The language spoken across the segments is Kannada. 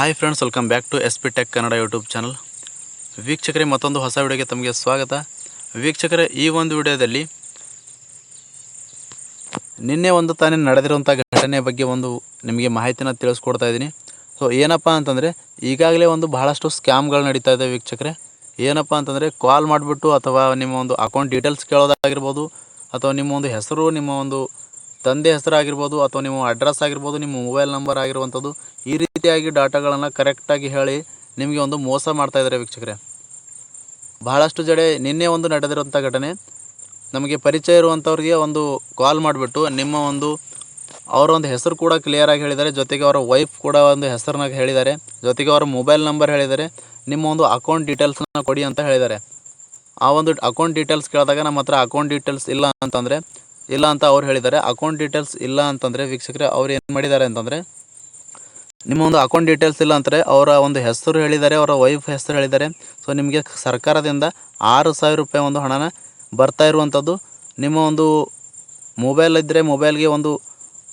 Hi friends welcome back to S P tech Kannada YouTube channel ವೀಕ್ಷಕರೇ, ಮತ್ತೊಂದು ಹೊಸ ವಿಡಿಯೋಗೆ ತಮಗೆ ಸ್ವಾಗತ. ವೀಕ್ಷಕರೇ, ಈ ಒಂದು ವಿಡಿಯೋದಲ್ಲಿ ನಿನ್ನೆ ಒಂದು ತಾನೇ ನಡೆದಿರುವಂಥ ಘಟನೆ ಬಗ್ಗೆ ಒಂದು ನಿಮಗೆ ಮಾಹಿತಿನ ತಿಳಿಸ್ಕೊಡ್ತಾ ಇದ್ದೀನಿ. ಸೊ ಏನಪ್ಪ ಅಂತಂದರೆ, ಈಗಾಗಲೇ ಒಂದು ಬಹಳಷ್ಟು ಸ್ಕ್ಯಾಮ್ಗಳು ನಡೀತಾ ಇದೆ ವೀಕ್ಷಕರೇ. ಏನಪ್ಪ ಅಂತಂದರೆ ಕಾಲ್ ಮಾಡಿಬಿಟ್ಟು ಅಥವಾ ನಿಮ್ಮ ಒಂದು ಅಕೌಂಟ್ ಡೀಟೇಲ್ಸ್ ಕೇಳೋದಾಗಿರ್ಬೋದು, ಅಥವಾ ನಿಮ್ಮ ಒಂದು ಹೆಸರು, ನಿಮ್ಮ ಒಂದು ತಂದೆ ಹೆಸರು ಆಗಿರ್ಬೋದು ಅಥವಾ ನಿಮ್ಮ ಅಡ್ರೆಸ್ ಆಗಿರ್ಬೋದು, ನಿಮ್ಮ ಮೊಬೈಲ್ ನಂಬರ್ ಆಗಿರುವಂಥದ್ದು ಈ ರೀತಿಯಾಗಿ ಡಾಟಾಗಳನ್ನು ಕರೆಕ್ಟಾಗಿ ಹೇಳಿ ನಿಮಗೆ ಒಂದು ಮೋಸ ಮಾಡ್ತಾ ಇದ್ದಾರೆ ವೀಕ್ಷಕರೇ. ಬಹಳಷ್ಟು ಜಡೆ ನಿನ್ನೆ ಒಂದು ನಡೆದಿರುವಂಥ ಘಟನೆ. ನಮಗೆ ಪರಿಚಯ ಇರುವಂಥವ್ರಿಗೆ ಒಂದು ಕಾಲ್ ಮಾಡಿಬಿಟ್ಟು ನಿಮ್ಮ ಒಂದು ಅವರ ಒಂದು ಹೆಸರು ಕೂಡ ಕ್ಲಿಯರಾಗಿ ಹೇಳಿದ್ದಾರೆ. ಜೊತೆಗೆ ಅವರ ವೈಫ್ ಕೂಡ ಒಂದು ಹೆಸರನ್ನಾಗಿ ಹೇಳಿದ್ದಾರೆ. ಜೊತೆಗೆ ಅವರ ಮೊಬೈಲ್ ನಂಬರ್ ಹೇಳಿದ್ದಾರೆ. ನಿಮ್ಮ ಒಂದು ಅಕೌಂಟ್ ಡೀಟೇಲ್ಸನ್ನ ಕೊಡಿ ಅಂತ ಹೇಳಿದ್ದಾರೆ. ಆ ಒಂದು ಅಕೌಂಟ್ ಡೀಟೇಲ್ಸ್ ಕೇಳಿದಾಗ ನಮ್ಮ ಹತ್ರ ಅಕೌಂಟ್ ಡೀಟೇಲ್ಸ್ ಇಲ್ಲ ಅಂತಂದರೆ, ಇಲ್ಲ ಅಂತ ಅವ್ರು ಹೇಳಿದ್ದಾರೆ. ಅಕೌಂಟ್ ಡೀಟೇಲ್ಸ್ ಇಲ್ಲ ಅಂತಂದರೆ ವೀಕ್ಷಕರೇ ಅವ್ರು ಏನು ಮಾಡಿದ್ದಾರೆ ಅಂತಂದರೆ ನಿಮ್ಮ ಒಂದು ಅಕೌಂಟ್ ಡೀಟೇಲ್ಸ್ ಇಲ್ಲ ಅಂದರೆ ಅವರ ಒಂದು ಹೆಸರು ಹೇಳಿದ್ದಾರೆ, ಅವರ ವೈಫ್ ಹೆಸರು ಹೇಳಿದ್ದಾರೆ. ಸೊ ನಿಮಗೆ ಸರ್ಕಾರದಿಂದ ಆರು ಸಾವಿರ ರೂಪಾಯಿ ಒಂದು ಹಣನ ಬರ್ತಾ ಇರುವಂಥದ್ದು ನಿಮ್ಮ ಒಂದು ಮೊಬೈಲ್ ಇದ್ದರೆ ಮೊಬೈಲ್ಗೆ ಒಂದು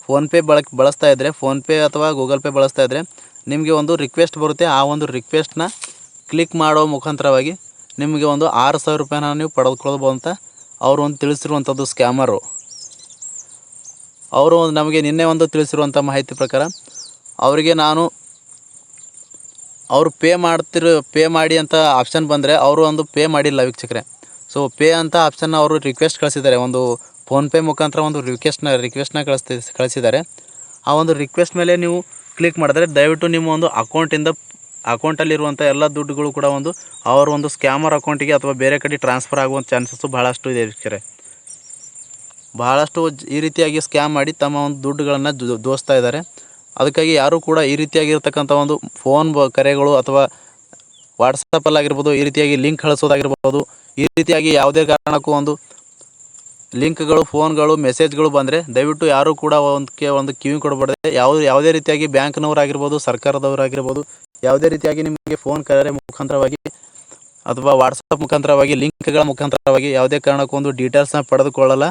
ಫೋನ್ಪೇ ಬಳಕೆ, ಬಳಸ್ತಾ ಇದ್ದರೆ ಫೋನ್ಪೇ ಅಥವಾ ಗೂಗಲ್ ಪೇ ಬಳಸ್ತಾ ಇದ್ದರೆ ನಿಮಗೆ ಒಂದು ರಿಕ್ವೆಸ್ಟ್ ಬರುತ್ತೆ. ಆ ಒಂದು ರಿಕ್ವೆಸ್ಟ್ನ ಕ್ಲಿಕ್ ಮಾಡೋ ಮುಖಾಂತರವಾಗಿ ನಿಮಗೆ ಒಂದು ಆರು ಸಾವಿರ ರೂಪಾಯಿನ ನೀವು ಪಡೆದುಕೊಳ್ಬೋದು ಅಂತ ಅವರು ಒಂದು ತಿಳಿಸಿರುವಂಥದ್ದು ಸ್ಕ್ಯಾಮರು ಅವರು ನಮಗೆ ನಿನ್ನೆ ಒಂದು ತಿಳಿಸಿರುವಂಥ ಮಾಹಿತಿ ಪ್ರಕಾರ ಅವರಿಗೆ ನಾನು ಅವರು ಪೇ ಮಾಡ್ತಿರೋ ಪೇ ಮಾಡಿ ಅಂತ ಆಪ್ಷನ್ ಬಂದರೆ ಅವರು ಒಂದು ಪೇ ಮಾಡಿಲ್ಲ ವೀಕ್ಷಕರೇ. ಸೊ ಪೇ ಅಂತ ಆಪ್ಷನ್ನ ಅವರು ರಿಕ್ವೆಸ್ಟ್ ಕಳಿಸಿದ್ದಾರೆ. ಒಂದು ಫೋನ್ಪೇ ಮುಖಾಂತರ ಒಂದು ರಿಕ್ವೆಸ್ಟ್ನ ರಿಕ್ವೆಸ್ಟ್ನ ಕಳಿಸ್ತಿ, ಕಳಿಸಿದ್ದಾರೆ. ಆ ಒಂದು ರಿಕ್ವೆಸ್ಟ್ ಮೇಲೆ ನೀವು ಕ್ಲಿಕ್ ಮಾಡಿದ್ರೆ ದಯವಿಟ್ಟು ನಿಮ್ಮ ಒಂದು ಅಕೌಂಟಿಂದ ಅಕೌಂಟಲ್ಲಿರುವಂಥ ಎಲ್ಲ ದುಡ್ಡುಗಳು ಕೂಡ ಒಂದು ಅವರ ಒಂದು ಸ್ಕ್ಯಾಮರ್ ಅಕೌಂಟಿಗೆ ಅಥವಾ ಬೇರೆ ಕಡೆ ಟ್ರಾನ್ಸ್ಫರ್ ಆಗುವಂಥ ಚಾನ್ಸಸ್ಸು ಭಾಳಷ್ಟು ಇದೆ ವೀಕ್ಷಕರೇ. ಬಹಳಷ್ಟು ಈ ರೀತಿಯಾಗಿ ಸ್ಕ್ಯಾಮ್ ಮಾಡಿ ತಮ್ಮ ಒಂದು ದುಡ್ಡುಗಳನ್ನು ದೋಸ್ತಾ ಇದ್ದಾರೆ. ಅದಕ್ಕಾಗಿ ಯಾರೂ ಕೂಡ ಈ ರೀತಿಯಾಗಿರ್ತಕ್ಕಂಥ ಒಂದು ಫೋನ್ ಕರೆಗಳು ಅಥವಾ ವಾಟ್ಸಪ್ಪಲ್ಲಾಗಿರ್ಬೋದು ಈ ರೀತಿಯಾಗಿ ಲಿಂಕ್ ಕಳಿಸೋದಾಗಿರ್ಬೋದು, ಈ ರೀತಿಯಾಗಿ ಯಾವುದೇ ಕಾರಣಕ್ಕೂ ಒಂದು ಲಿಂಕ್ಗಳು, ಫೋನ್ಗಳು, ಮೆಸೇಜ್ಗಳು ಬಂದರೆ ದಯವಿಟ್ಟು ಯಾರೂ ಕೂಡ ಒಂದಕ್ಕೆ ಒಂದು ಕಿವಿ ಕೊಡಬಾರ್ದೆ. ಯಾವ ಯಾವುದೇ ರೀತಿಯಾಗಿ ಬ್ಯಾಂಕ್ನವರಾಗಿರ್ಬೋದು, ಸರ್ಕಾರದವರಾಗಿರ್ಬೋದು, ಯಾವುದೇ ರೀತಿಯಾಗಿ ನಿಮಗೆ ಫೋನ್ ಕರೆ ಮುಖಾಂತರವಾಗಿ ಅಥವಾ ವಾಟ್ಸಪ್ ಮುಖಾಂತರವಾಗಿ, ಲಿಂಕ್ಗಳ ಮುಖಾಂತರವಾಗಿ ಯಾವುದೇ ಕಾರಣಕ್ಕೂ ಒಂದು ಡೀಟೇಲ್ಸ್ನ ಪಡೆದುಕೊಳ್ಳಲ್ಲ.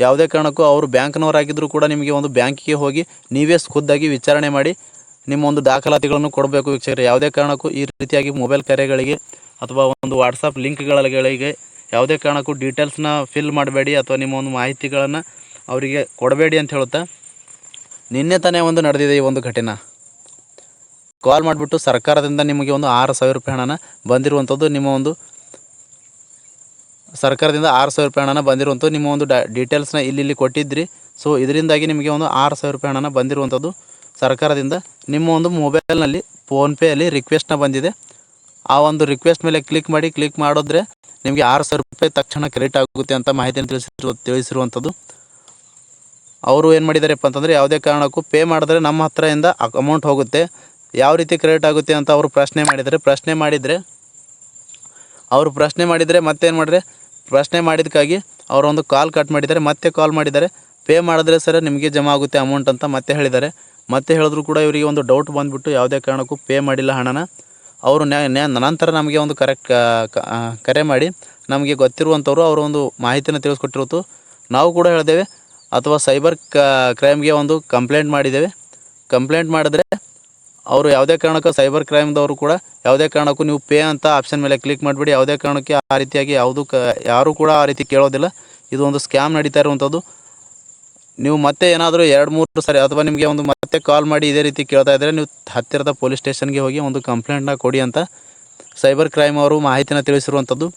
ಯಾವುದೇ ಕಾರಣಕ್ಕೂ ಅವರು ಬ್ಯಾಂಕ್ನವರಾಗಿದ್ದರೂ ಕೂಡ ನಿಮಗೆ ಒಂದು ಬ್ಯಾಂಕಿಗೆ ಹೋಗಿ ನೀವೇ ಖುದ್ದಾಗಿ ವಿಚಾರಣೆ ಮಾಡಿ ನಿಮ್ಮ ಒಂದು ದಾಖಲಾತಿಗಳನ್ನು ಕೊಡಬೇಕು ವೀಕ್ಷಕರೇ. ಯಾವುದೇ ಕಾರಣಕ್ಕೂ ಈ ರೀತಿಯಾಗಿ ಮೊಬೈಲ್ ಕರೆಗಳಿಗೆ ಅಥವಾ ಒಂದು ವಾಟ್ಸಪ್ ಲಿಂಕ್ಗಳಿಗೆ ಯಾವುದೇ ಕಾರಣಕ್ಕೂ ಡೀಟೇಲ್ಸ್ನ ಫಿಲ್ ಮಾಡಬೇಡಿ ಅಥವಾ ನಿಮ್ಮ ಒಂದು ಮಾಹಿತಿಗಳನ್ನು ಅವರಿಗೆ ಕೊಡಬೇಡಿ ಅಂತ ಹೇಳುತ್ತಾ. ನಿನ್ನೆ ತಾನೇ ಒಂದು ನಡೆದಿದೆ ಈ ಒಂದು ಘಟನೆ. ಕಾಲ್ ಮಾಡಿಬಿಟ್ಟು ಸರ್ಕಾರದಿಂದ ನಿಮಗೆ ಒಂದು ಆರು ಸಾವಿರ ರೂಪಾಯಿ ಹಣನ ಬಂದಿರುವಂಥದ್ದು ನಿಮ್ಮ ಒಂದು ಸರ್ಕಾರದಿಂದ ಆರು ಸಾವಿರ ರೂಪಾಯಿ ಹಣನ ಬಂದಿರುವಂಥದ್ದು. ನಿಮ್ಮ ಒಂದು ಡೀಟೇಲ್ಸ್ನ ಇಲ್ಲಿ ಇಲ್ಲಿ ಕೊಟ್ಟಿದ್ರಿ. ಸೊ ಇದರಿಂದಾಗಿ ನಿಮಗೆ ಒಂದು ಆರು ಸಾವಿರ ರೂಪಾಯಿ ಹಣನ ಬಂದಿರುವಂಥದ್ದು ಸರ್ಕಾರದಿಂದ. ನಿಮ್ಮ ಒಂದು ಮೊಬೈಲ್ನಲ್ಲಿ ಫೋನ್ಪೇಯಲ್ಲಿ ರಿಕ್ವೆಸ್ಟ್ನ ಬಂದಿದೆ. ಆ ಒಂದು ರಿಕ್ವೆಸ್ಟ್ ಮೇಲೆ ಕ್ಲಿಕ್ ಮಾಡಿ ಕ್ಲಿಕ್ ಮಾಡಿದ್ರೆ ನಿಮಗೆ ಆರು ಸಾವಿರ ರೂಪಾಯಿ ತಕ್ಷಣ ಕ್ರೆಡಿಟ್ ಆಗುತ್ತೆ ಅಂತ ಮಾಹಿತಿಯನ್ನು ತಿಳಿಸಿರು ತಿಳಿಸಿರುವಂಥದ್ದು. ಅವರು ಏನು ಮಾಡಿದ್ದಾರೆಪ್ಪ ಅಂತಂದರೆ, ಯಾವುದೇ ಕಾರಣಕ್ಕೂ ಪೇ ಮಾಡಿದ್ರೆ ನಮ್ಮ ಹತ್ರದಿಂದ ಅಮೌಂಟ್ ಹೋಗುತ್ತೆ. ಯಾವ ರೀತಿ ಕ್ರೆಡಿಟ್ ಆಗುತ್ತೆ ಅಂತ ಅವರು ಪ್ರಶ್ನೆ ಮಾಡಿದರೆ ಪ್ರಶ್ನೆ ಮಾಡಿದರೆ, ಅವರು ಪ್ರಶ್ನೆ ಮಾಡಿದರೆ ಮತ್ತೇನು ಮಾಡಿದ್ರೆ ಪ್ರಶ್ನೆ ಮಾಡಿದ್ದಕ್ಕಾಗಿ ಅವರು ಒಂದು ಕಾಲ್ ಕಟ್ ಮಾಡಿದ್ದಾರೆ. ಮತ್ತೆ ಕಾಲ್ ಮಾಡಿದ್ದಾರೆ. ಪೇ ಮಾಡಿದ್ರೆ ಸರ್ ನಿಮಗೆ ಜಮಾ ಆಗುತ್ತೆ ಅಮೌಂಟ್ ಅಂತ ಮತ್ತೆ ಹೇಳಿದ್ದಾರೆ. ಮತ್ತೆ ಹೇಳಿದ್ರು ಕೂಡ ಇವರಿಗೆ ಒಂದು ಡೌಟ್ ಬಂದುಬಿಟ್ಟು ಯಾವುದೇ ಕಾರಣಕ್ಕೂ ಪೇ ಮಾಡಿಲ್ಲ ಹಣನ. ಅವರು ನಂತರ ನಮಗೆ ಒಂದು ಕರೆಕ್ಟ್ ಕರೆ ಮಾಡಿ ನಮಗೆ ಗೊತ್ತಿರುವಂಥವ್ರು ಅವರು ಒಂದು ಮಾಹಿತಿನ ತಿಳಿಸ್ಕೊಟ್ಟಿರುತ್ತು ನಾವು ಕೂಡ ಹೇಳಿದ್ದೇವೆ ಅಥವಾ ಸೈಬರ್ ಕ್ರೈಮ್ಗೆ ಒಂದು ಕಂಪ್ಲೇಂಟ್ ಮಾಡಿದ್ದೇವೆ. ಕಂಪ್ಲೇಂಟ್ ಮಾಡಿದ್ರೆ ಅವರು ಯಾವುದೇ ಕಾರಣಕ್ಕೂ ಸೈಬರ್ ಕ್ರೈಮ್ದವರು ಕೂಡ ಯಾವುದೇ ಕಾರಣಕ್ಕೂ ನೀವು ಪೇ ಅಂತ ಆಪ್ಷನ್ ಮೇಲೆ ಕ್ಲಿಕ್ ಮಾಡಿಬಿಡಿ. ಯಾವುದೇ ಕಾರಣಕ್ಕೆ ಆ ರೀತಿಯಾಗಿ ಯಾವುದು ಕ ಯಾರೂ ಕೂಡ ಆ ರೀತಿ ಕೇಳೋದಿಲ್ಲ. ಇದು ಒಂದು ಸ್ಕ್ಯಾಮ್ ನಡೀತಾ ಇರುವಂಥದ್ದು. ನೀವು ಮತ್ತೆ ಏನಾದರೂ ಎರಡು, ಮೂರು ಸರಿ ಅಥವಾ ನಿಮಗೆ ಒಂದು ಮತ್ತೆ ಕಾಲ್ ಮಾಡಿ ಇದೇ ರೀತಿ ಕೇಳ್ತಾ ಇದ್ದರೆ ನೀವು ಹತ್ತಿರದ ಪೊಲೀಸ್ ಸ್ಟೇಷನ್ಗೆ ಹೋಗಿ ಒಂದು ಕಂಪ್ಲೇಂಟ್ನ ಕೊಡಿ ಅಂತ ಸೈಬರ್ ಕ್ರೈಮ್ ಅವರು ಮಾಹಿತಿನ ತಿಳಿಸಿರುವಂಥದ್ದು.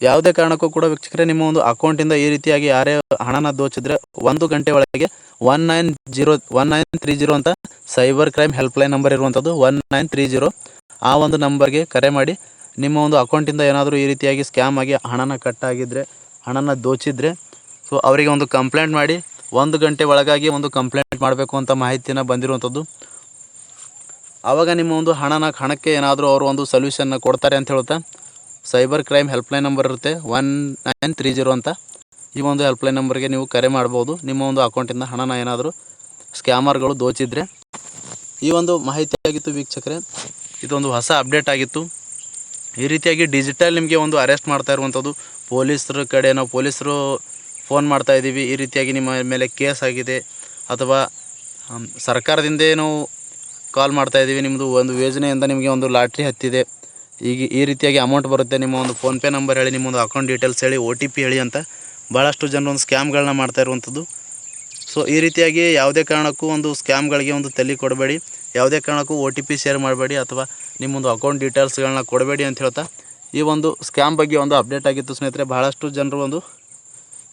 ಯಾವುದೇ ಕಾರಣಕ್ಕೂ ಕೂಡ ವೀಕ್ಷಕರೇ, ನಿಮ್ಮ ಒಂದು ಅಕೌಂಟಿಂದ ಈ ರೀತಿಯಾಗಿ ಯಾರೇ ಹಣನ ದೋಚಿದ್ರೆ ಒಂದು ಗಂಟೆ ಒಳಗೆ one nine zero, one nine three zero ಅಂತ ಸೈಬರ್ ಕ್ರೈಮ್ ಹೆಲ್ಪ್ಲೈನ್ ನಂಬರ್ ಇರುವಂಥದ್ದು ಒನ್ ನೈನ್ ತ್ರೀ ಜೀರೋ. ಆ ಒಂದು ನಂಬರ್ಗೆ ಕರೆ ಮಾಡಿ, ನಿಮ್ಮ ಒಂದು ಅಕೌಂಟಿಂದ ಏನಾದರೂ ಈ ರೀತಿಯಾಗಿ ಸ್ಕ್ಯಾಮ್ ಆಗಿ ಹಣನ ಕಟ್ಟಾಗಿದ್ದರೆ ಹಣನ ದೋಚಿದ್ರೆ, ಸೊ ಅವರಿಗೆ ಒಂದು ಕಂಪ್ಲೇಂಟ್ ಮಾಡಿ, ಒಂದು ಗಂಟೆ ಒಳಗಾಗಿ ಒಂದು ಕಂಪ್ಲೇಂಟ್ ಮಾಡಬೇಕು ಅಂತ ಮಾಹಿತಿನ ಬಂದಿರುವಂಥದ್ದು. ಆವಾಗ ನಿಮ್ಮ ಒಂದು ಹಣನ, ಹಣಕ್ಕೆ ಏನಾದರೂ ಅವರು ಒಂದು ಸೊಲ್ಯೂಷನ್ನ ಕೊಡ್ತಾರೆ ಅಂತ ಹೇಳ್ತಾ ಸೈಬರ್ ಕ್ರೈಮ್ ಹೆಲ್ಪ್ಲೈನ್ ನಂಬರ್ ಇರುತ್ತೆ ಒನ್ ನೈನ್ ತ್ರೀ ಜೀರೋ ಅಂತ. ಈ ಒಂದು ಹೆಲ್ಪ್ಲೈನ್ ನಂಬರ್ಗೆ ನೀವು ಕರೆ ಮಾಡ್ಬೋದು. ನಿಮ್ಮ ಒಂದು ಅಕೌಂಟಿಂದ ಹಣನ ಏನಾದರೂ ಸ್ಕ್ಯಾಮರ್ಗಳು ದೋಚಿದ್ರೆ. ಈ ಒಂದು ಮಾಹಿತಿ ಆಗಿತ್ತು ವೀಕ್ಷಕರೇ. ಇದೊಂದು ಹೊಸ ಅಪ್ಡೇಟ್ ಆಗಿತ್ತು. ಈ ರೀತಿಯಾಗಿ ಡಿಜಿಟಲ್ ನಿಮಗೆ ಒಂದು ಅರೆಸ್ಟ್ ಮಾಡ್ತಾ ಇರುವಂಥದ್ದು. ಪೊಲೀಸರ ಕಡೆ ನಾವು ಪೊಲೀಸರು ಫೋನ್ ಮಾಡ್ತಾ ಇದ್ದೀವಿ. ಈ ರೀತಿಯಾಗಿ ನಿಮ್ಮ ಮೇಲೆ ಕೇಸ್ ಆಗಿದೆ. ಅಥವಾ ಸರ್ಕಾರದಿಂದ ನಾವು ಕಾಲ್ ಮಾಡ್ತಾ ಇದ್ದೀವಿ. ನಿಮ್ಮದು ಒಂದು ಯೋಜನೆಯಿಂದ ನಿಮಗೆ ಒಂದು ಲಾಟ್ರಿ ಹತ್ತಿದೆ. ಈಗ ಈ ರೀತಿಯಾಗಿ ಅಮೌಂಟ್ ಬರುತ್ತೆ. ನಿಮ್ಮ ಒಂದು ಫೋನ್ಪೇ ನಂಬರ್ ಹೇಳಿ ನಿಮ್ಮೊಂದು ಅಕೌಂಟ್ ಡೀಟೇಲ್ಸ್ ಹೇಳಿ ಒ ಹೇಳಿ ಅಂತ ಭಾಳಷ್ಟು ಜನರು ಒಂದು ಸ್ಕ್ಯಾಮ್ಗಳನ್ನ ಮಾಡ್ತಾ ಇರುವಂಥದ್ದು. ಸೊ ಈ ರೀತಿಯಾಗಿ ಯಾವುದೇ ಕಾರಣಕ್ಕೂ ಒಂದು ಸ್ಕ್ಯಾಮ್ಗಳಿಗೆ ಒಂದು ತಲೆ ಕೊಡಬೇಡಿ. ಯಾವುದೇ ಕಾರಣಕ್ಕೂ ಒ ಟಿ ಪಿ ಶೇರ್ ಮಾಡಬೇಡಿ ಅಥವಾ ನಿಮ್ಮೊಂದು ಅಕೌಂಟ್ ಡೀಟೇಲ್ಸ್ಗಳನ್ನ ಕೊಡಬೇಡಿ ಅಂತ ಹೇಳ್ತಾ ಈ ಒಂದು ಸ್ಕ್ಯಾಮ್ ಬಗ್ಗೆ ಒಂದು ಅಪ್ಡೇಟ್ ಆಗಿತ್ತು ಸ್ನೇಹಿತರೆ. ಭಾಳಷ್ಟು ಜನರು ಒಂದು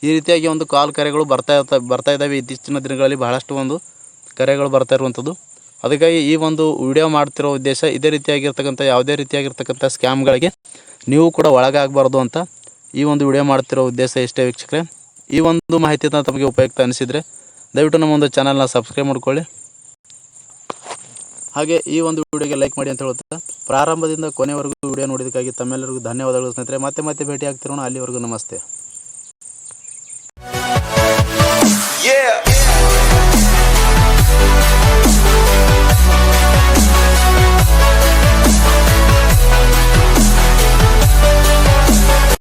ಈ ರೀತಿಯಾಗಿ ಒಂದು ಕಾಲ್ ಕರೆಗಳು ಬರ್ತಾ ಇರ್ತಾ, ಬರ್ತಾ ಇದ್ದಾವೆ. ಇತ್ತೀಚಿನ ದಿನಗಳಲ್ಲಿ ಬಹಳಷ್ಟು ಒಂದು ಕರೆಗಳು ಬರ್ತಾ ಇರುವಂಥದ್ದು. ಅದಕ್ಕಾಗಿ ಈ ಒಂದು ವಿಡಿಯೋ ಮಾಡ್ತಿರೋ ಉದ್ದೇಶ ಇದೇ ರೀತಿಯಾಗಿರ್ತಕ್ಕಂಥ, ಯಾವುದೇ ರೀತಿಯಾಗಿರ್ತಕ್ಕಂಥ ಸ್ಕ್ಯಾಮ್ಗಳಿಗೆ ನೀವು ಕೂಡ ಒಳಗಾಗಬಾರ್ದು ಅಂತ ಈ ಒಂದು ವಿಡಿಯೋ ಮಾಡ್ತಿರೋ ಉದ್ದೇಶ ಇಷ್ಟೇ ವೀಕ್ಷಕರೇ, ಈ ಒಂದು ಮಾಹಿತಿ ತಮಗೆ ಉಪಯುಕ್ತ ಅನಿಸಿದರೆ ದಯವಿಟ್ಟು ನಮ್ಮ ಒಂದು ಚಾನಲ್ನ ಸಬ್ಸ್ಕ್ರೈಬ್ ಮಾಡ್ಕೊಳ್ಳಿ. ಹಾಗೆ ಈ ಒಂದು ವಿಡಿಯೋಗೆ ಲೈಕ್ ಮಾಡಿ ಅಂತ ಹೇಳುತ್ತೆ, ಪ್ರಾರಂಭದಿಂದ ಕೊನೆವರೆಗೂ ವಿಡಿಯೋ ನೋಡಿದ್ದಕ್ಕಾಗಿ ತಮ್ಮೆಲ್ಲರಿಗೂ ಧನ್ಯವಾದಗಳು ಸ್ನೇಹಿತರೆ. ಮತ್ತೆ ಮತ್ತೆ ಭೇಟಿ ಆಗ್ತಿರೋಣ ಅಲ್ಲಿವರೆಗೂ ನಮಸ್ತೆ.